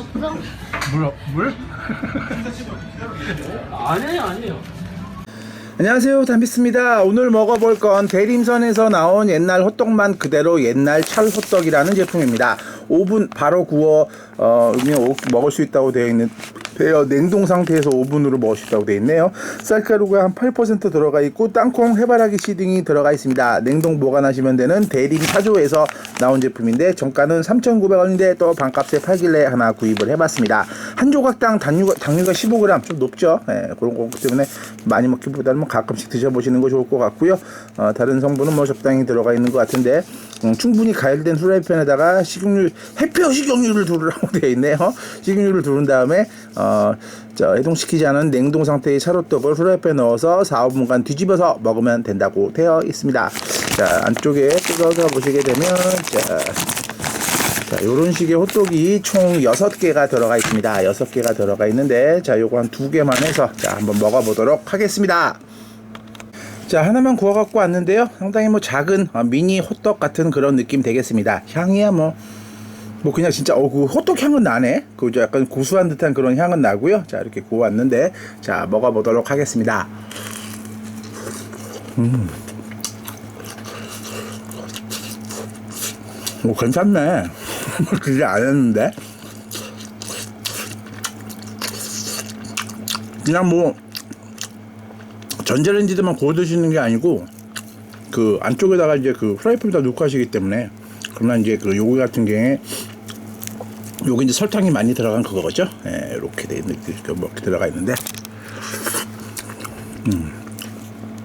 없어? 물? 물? 아니에요, 아니에요. 안녕하세요 담비스입니다 오늘 먹어볼 건 대림선에서 나온 옛날 호떡만 그대로 옛날 찰 호떡이라는 제품입니다 오븐 바로 구워 어, 먹을 수 있다고 되어 있는 되어 냉동 상태에서 오븐으로 먹을 수 있다고 되어 있네요. 쌀가루가 한 8% 들어가 있고 땅콩 해바라기 씨딩이 들어가 있습니다. 냉동 보관하시면 되는 대림 사조에서 나온 제품인데 정가는 3,900원인데 또 반값에 팔길래 하나 구입을 해봤습니다. 한 조각당 당류가, 당류가 15g 좀 높죠? 예, 그런 거 때문에 많이 먹기보다는 뭐 가끔씩 드셔보시는 거 좋을 것 같고요. 어, 다른 성분은 뭐 적당히 들어가 있는 것 같은데 음, 충분히 가열된 후라이팬에다가 식용유 해표 식용유를 두르라고 되어 있네요 식용유를 두른 다음에 어, 저 해동시키지 않은 냉동 상태의 찰호떡을 후라이팬에 넣어서 4, 5분간 뒤집어서 먹으면 된다고 되어 있습니다 자 안쪽에 뜯어서 보시게 되면 자 자, 요런 식의 호떡이 총 6개가 들어가 있습니다. 6개가 들어가 있는데, 자, 요거 한두 개만 해서, 자, 한번 먹어보도록 하겠습니다. 자, 하나만 구워 갖고 왔는데요. 상당히 뭐 작은 어, 미니 호떡 같은 그런 느낌 되겠습니다. 향이야 뭐, 뭐 그냥 진짜, 어, 그 호떡 향은 나네? 그 약간 고소한 듯한 그런 향은 나고요. 자, 이렇게 구워 왔는데, 자, 먹어보도록 하겠습니다. 오, 괜찮네. 그게 안 했는데. 그냥 뭐, 전자레인지에만 구워 드시는 게 아니고, 그 안쪽에다가 이제 그 프라이팬에다 넣고 하시기 때문에, 그러면 이제 그 요거 같은 경우에, 요게 이제 설탕이 많이 들어간 그거죠. 예, 이렇게 돼 있는, 이렇게 뭐 이렇게 들어가 있는데, 음.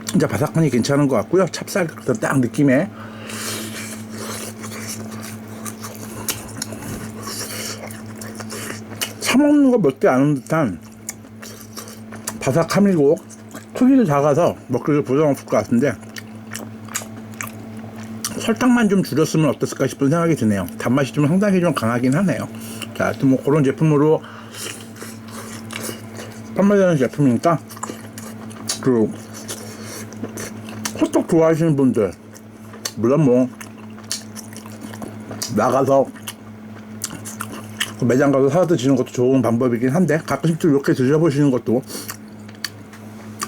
진짜 바삭하니 괜찮은 것 같고요. 찹쌀 같은 딱 느낌에, 사 먹는 거 몇 개 아는 듯한 바삭함이고 크기도 작아서 먹기도 부담 없을 것 같은데 설탕만 좀 줄였으면 어땠을까 싶은 생각이 드네요. 단맛이 좀 상당히 좀 강하긴 하네요. 자 하여튼 뭐 그런 제품으로 판매되는 제품이니까 그 호떡 좋아하시는 분들 물론 뭐 나가서 그 매장 가서 사 드시는 것도 좋은 방법이긴 한데 가끔씩 좀 이렇게 드셔보시는 것도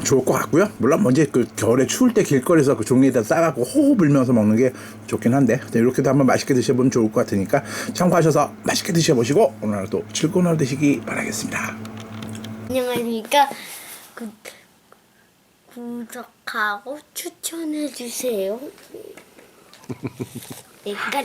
좋을 것 같고요. 물론 먼저 그 겨울에 추울 때 길거리에서 그 종이에다 싸갖고 호호 불면서 먹는 게 좋긴 한데 이렇게도 한번 맛있게 드셔보면 좋을 것 같으니까 참고하셔서 맛있게 드셔보시고 오늘 하루도 즐거운 하루 되시기 바라겠습니다. 안녕하십니까. 구, 구독하고 추천해주세요. 내가